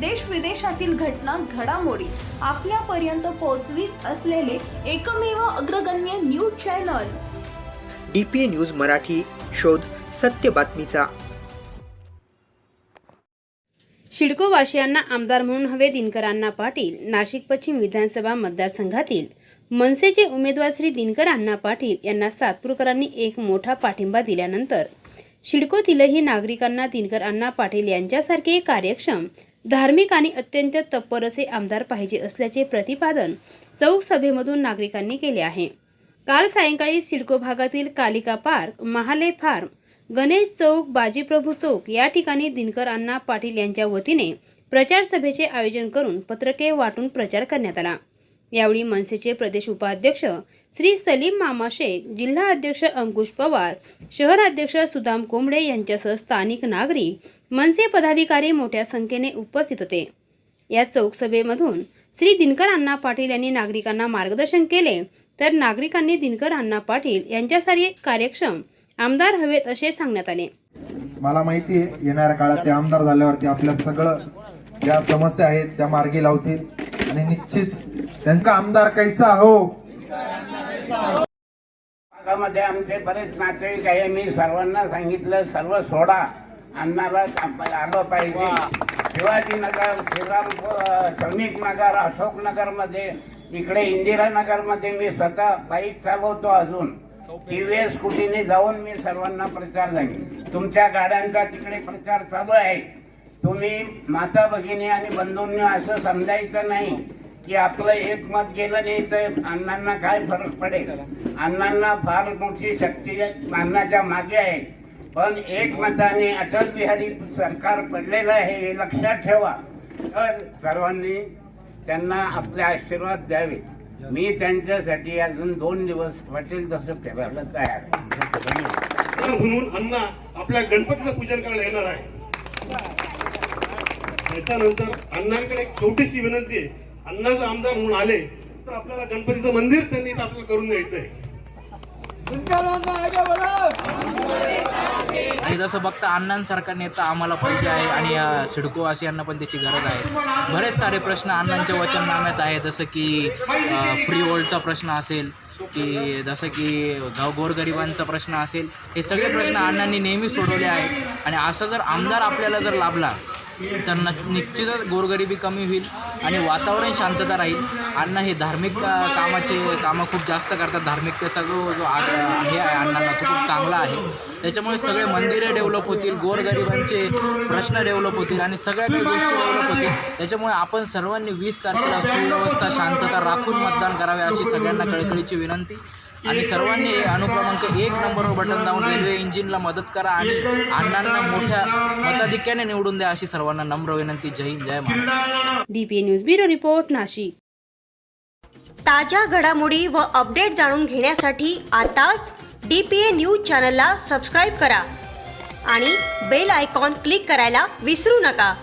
देश विदेशातील घटना घडामोडी आपल्यापर्यंत पोहोचवीत असलेले एकमेव अग्रगण्य news channel. D P A news Marathi शोध सत्य बातमीचा. शिडकोवासियांना आमदार म्हणून हवे दिनकरांना पाटील नाशिक पश्चिम विधानसभा मतदारसंघातील मनसेचे उमेदवार श्री दिनकर अण्णा पाटील यांना सातपूरकरांनी एक मोठा पाठिंबा दिल्यानंतर शिडकोतीलही नागरिकांना दिनकर अण्णा पाटील यांच्यासारखे कार्यक्षम धार्मिक आणि अत्यंत तत्पर असे आमदार पाहिजे असल्याचे प्रतिपादन चौक सभेमधून नागरिकांनी केले आहे. काल सायंकाळी सिडको भागातील कालिका पार्क महाले फार्म गणेश चौक बाजीप्रभू चौक या ठिकाणी दिनकर अण्णा पाटील यांच्या वतीने प्रचार सभेचे आयोजन करून पत्रके वाटून प्रचार करण्यात आला. यावेळी मनसेचे प्रदेश उपाध्यक्ष श्री सलीम मामा शेख जिल्हा अध्यक्ष अंकुश पवार शहर अध्यक्ष सुदाम कोंबडे यांच्यासह स्थानिक नागरिक मनसे पदाधिकारी मोठ्या संख्येने उपस्थित होते. या चौकसभेमधून श्री दिनकर अण्णा पाटील यांनी नागरिकांना मार्गदर्शन केले. तर नागरिकांनी दिनकर अण्णा पाटील यांच्यासारखे कार्यक्षम आमदार हवेत असे सांगण्यात आले. मला माहिती आहे येणाऱ्या काळात ते आमदार झाल्यावरती आपल्या सगळं ज्या समस्या आहेत त्या मार्गी लावतील. आणि निश्चित. त्यांचा आमदार कैसा हो? भागामध्ये आमचे बरेच नातेवाईक आहे. मी सर्वांना सांगितलं सर्व सोडा. अन्नाला आलं पाहिजे. शिवाजीनगर श्रीराम श्रमिक नगर अशोक नगरमध्ये इकडे इंदिरानगरमध्ये मी स्वतः बाईक चालवतो अजून. टीव्हीएस स्कूटीने जाऊन मी सर्वांना प्रचार झाले तुमच्या गाड्यांचा तिकडे प्रचार चालू आहे. तुम्ही माता भगिनी आणि बंधूंनी असं समजायचं नाही की आपलं एक मत गेलं नाही तर अण्णांना काय फरक पडेल? अण्णांना फार मोठी शक्ती अण्णाच्या मागे आहे. पण एक मताने अटल बिहारी सरकार पडलेलं आहे हे लक्षात ठेवा. तर सर्वांनी त्यांना आपले आशीर्वाद द्यावे. मी त्यांच्यासाठी अजून दोन दिवस वाटेल तसं फिरायला तयार आहे. म्हणून अण्णा आपल्या गणपतीचं पूजन करायला येणार आहे. त्याच्यानंतर अण्णांकडे एक छोटीशी विनंती आहे. अण्णा जर आमदार म्हणून आले तर आपल्याला गणपतीचं मंदिर त्यांनी इथं आपल्याला करून द्यायचं आहे आणि जसं बघता अण्णांसारखा नेता आम्हाला पाहिजे आहे आणि सिडकोवासियांना पण त्याची गरज आहे. बरेच सारे प्रश्न अण्णांच्या वचननाम्यात आहे जसं की फ्री वर्ल्डचा प्रश्न असेल की जसं की गाव गोरगरिबांचा प्रश्न असेल हे सगळे प्रश्न अण्णांनी नेहमी सोडवले आहेत. आणि असं जर आमदार आपल्याला जर लाभला तर न निश्चितच गोरगरिबी कमी होईल आणि वातावरण शांतता राहील. अण्णा हे धार्मिक कामाचे कामं खूप जास्त करतात. धार्मिकतेचा जो जो आग हे आहे अण्णांना तो खूप चांगला आहे. त्याच्यामुळे सगळे मंदिरे डेव्हलप होतील गोरगरिबांचे प्रश्न डेव्हलप होतील आणि सगळ्या काही गोष्टी डेव्हलप होतील. त्याच्यामुळे आपण सर्वांनी वीस तारखेला सुव्यवस्था शांतता राखून मतदान करावे अशी सगळ्यांना कळकळीची विनंती. आणि सर्वांनी अनुक्रमांक एक नंबरवर बटन दाबून रेल्वे इंजिनला मदत करा आणि अण्णांना मोठ्या मताधिक्याने निवडून द्या अशी सर्वांना नम्र विनंती. जय हिंद जय Maharashtra. DPA news bureau report Nashik. ताज्या घडामोडी व अपडेट जाणून घेण्यासाठी आताच डी पी ए न्यूज चॅनलला सबस्क्राईब करा आणि बेल आयकॉन क्लिक करायला विसरू नका.